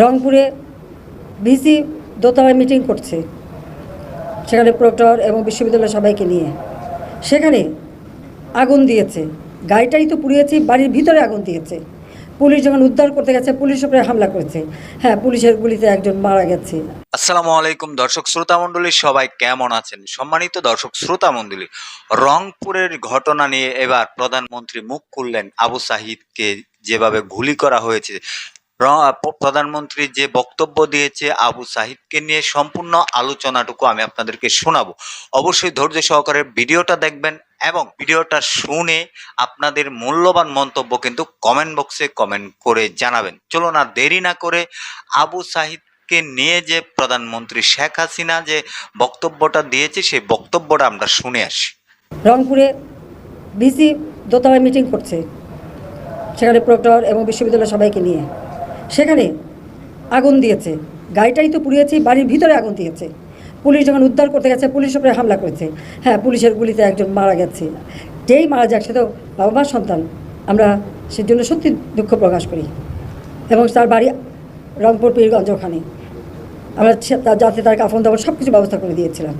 রংপুরে ভিসি দোতলায় মিটিং করছে। সেখানে প্রক্টর এবং বিশ্ববিদ্যালয়ের সবাইকে নিয়ে। সেখানে আগুন দিয়েছে। গাড়িটাই তো পুড়িয়েছে, বাড়ির ভিতরে আগুন দিয়েছে। পুলিশ যখন উদ্ধার করতে গেছে পুলিশ উপরে হামলা করেছে। হ্যাঁ পুলিশের গুলিতে একজন মারা গেছে। আসসালামু আলাইকুম, দর্শক শ্রোতা মণ্ডলী, সবাই কেমন আছেন? সম্মানিত দর্শক শ্রোতা মণ্ডলী, রংপুরের ঘটনা নিয়ে এবার প্রধানমন্ত্রী মুখ খুললেন আবু সাহিদকে যেভাবে গুলি করা হয়েছে প্রধানমন্ত্রী যে বক্তব্য দিয়েছে আবু সাহিদকে নিয়ে সম্পূর্ণ আলোচনাটুকু আমি আপনাদেরকে শোনাবো। অবশ্যই ধৈর্য সহকারে ভিডিওটা দেখবেন এবং ভিডিওটা শুনে আপনাদের মূল্যবান মন্তব্য কিন্তু কমেন্ট বক্সে কমেন্ট করে জানাবেন। চলো না দেরি না করে আবু সাহিদ কে নিয়ে যে প্রধানমন্ত্রী শেখ হাসিনা যে বক্তব্যটা দিয়েছে, সেই বক্তব্যটা আমরা শুনে আসি। রংপুরে ভিসি দোতলায় মিটিং করছে সেখানে প্রক্টর এবং বিশ্ববিদ্যালয় সবাইকে নিয়ে। সেখানে আগুন দিয়েছে। গাড়িটাই তো পুড়িয়েছে, বাড়ির ভিতরে আগুন দিয়েছে। পুলিশ যখন উদ্ধার করতে গেছে পুলিশ উপরে হামলা করেছে। হ্যাঁ পুলিশের গুলিতে একজন মারা গেছে। যেই মারা যাক, সে তো বাবা মার সন্তান। আমরা সের জন্য সত্যি দুঃখ প্রকাশ করি। এবং তার বাড়ি রংপুর, পীরগঞ্জ ওখানে। আমরা তার- যাতে তার কাফন দাফন সব কিছু ব্যবস্থা করে দিয়েছিলাম।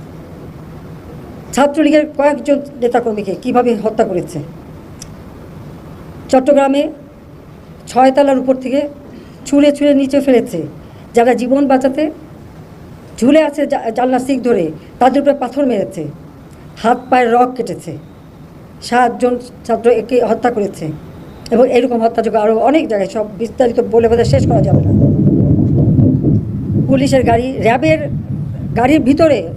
ছাত্রলীগের কয়েকজন নেতাকর্মীকে কীভাবে হত্যা করেছে? চট্টগ্রামে ছয়তলার উপর থেকে ছুঁড়ে ছুঁড়ে নিচে ফেলেছে। যারা জীবন বাঁচাতে ঝুলে আছে জা- জানলার সিক ধরে, তাদের উপরে পাথর মেরেছে। হাত পায়ের রক কেটেছে। সাতজন ছাত্র একে হত্যা করেছে এবং এরকম হত্যাযোগ্য আরও অনেক জায়গায়, সব বিস্তারিত বলে বোধহয় শেষ করা যাবে না। পুলিশের গাড়ি, র্যাবের গাড়ির ভিতরে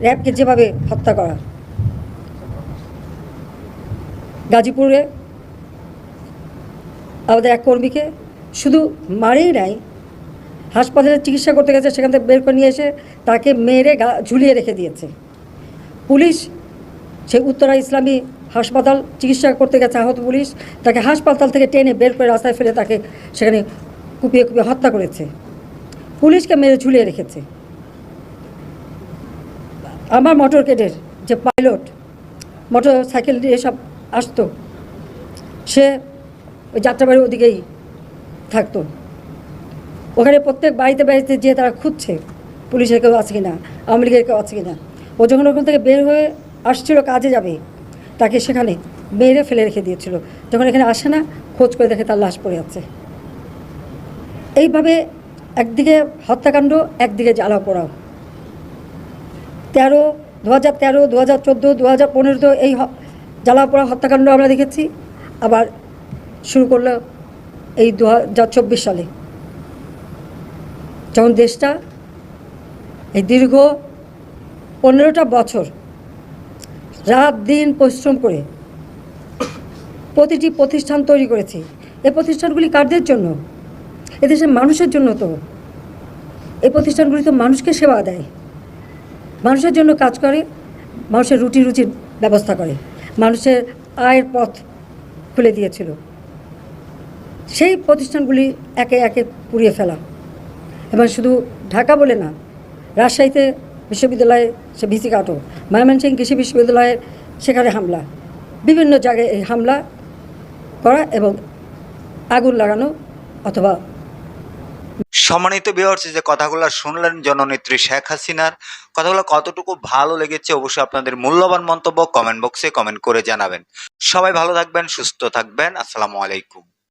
র্যাবকে যেভাবে হত্যা করা। গাজীপুরে আমাদের এক কর্মীকে শুধু মারেই নাই, হাসপাতালে চিকিৎসা করতে গেছে, সেখান থেকে বের করে নিয়ে এসে তাকে মেরে ঝুলিয়ে রেখে দিয়েছে। পুলিশ সে উত্তরা ইসলামী হাসপাতাল চিকিৎসা করতে গেছে, আহত পুলিশ, তাকে হাসপাতাল থেকে টেনে বের করে রাস্তায় ফেলে তাকে সেখানে কুপিয়ে কুপিয়ে হত্যা করেছে। পুলিশকে মেরে ঝুলিয়ে রেখেছে। আমার মোটর কেডের যে পাইলট মোটর সাইকেল দিয়ে সব আসতো, সে ওই যাত্রাবাড়ির ওদিকেই থাকতো। ওখানে প্রত্যেক বাড়িতে বাড়িতে যেয়ে তারা খুঁজছে, পুলিশের কেউ আছে কিনা, আওয়ামী লীগের কেউ আছে কিনা। ও যখন ওখান থেকে বের হয়ে আসছিল কাজে যাবে, তাকে সেখানে মেরে ফেলে রেখে দিয়েছিল। যখন এখানে আসে না, খোঁজ করে দেখে তার লাশ পড়ে আছে। এইভাবে একদিকে হত্যাকাণ্ড, একদিকে জ্বালা পোড়াও। তেরো দু হাজার তেরো দু হাজার চোদ্দ দু হাজার পনেরোতে এই জ্বালা পোড়া হত্যাকাণ্ড আমরা দেখেছি। আবার শুরু করল এই দু হাজার চব্বিশ সালে। যখন দেশটা এই দীর্ঘ পনেরোটা বছর রাত দিন পরিশ্রম করে প্রতিটি প্রতিষ্ঠান তৈরি করেছি, এই প্রতিষ্ঠানগুলি কারদের জন্য? এদেশের মানুষের জন্য তো। এই প্রতিষ্ঠানগুলি তো মানুষকে সেবা দেয়। মানুষের জন্য কাজ করে, মানুষের রুটি রুচির ব্যবস্থা করে। মানুষের আয়ের পথ খুলে দিয়েছিল। সেই প্রতিষ্ঠানগুলি একে একে পুড়িয়ে ফেলা। এবং শুধু ঢাকা বলে না, রাজশাহীতে বিশ্ববিদ্যালয়ে সে ভিসি কাটো ময়মনসিংহ কৃষি বিশ্ববিদ্যালয়ে সেখানে হামলা, বিভিন্ন জায়গায় এই হামলা করা এবং আগুন লাগানো অথবা সম্মানিত বিহার্স যে কথাগুলো শুনলেন জননেত্রী শেখ হাসিনার, কথাগুলো কতটুকু ভালো লেগেছে অবশ্যই আপনাদের মূল্যবান মন্তব্য কমেন্ট বক্সে কমেন্ট করে জানাবেন। সবাই ভালো থাকবেন, সুস্থ থাকবেন, আসসালামু আলাইকুম।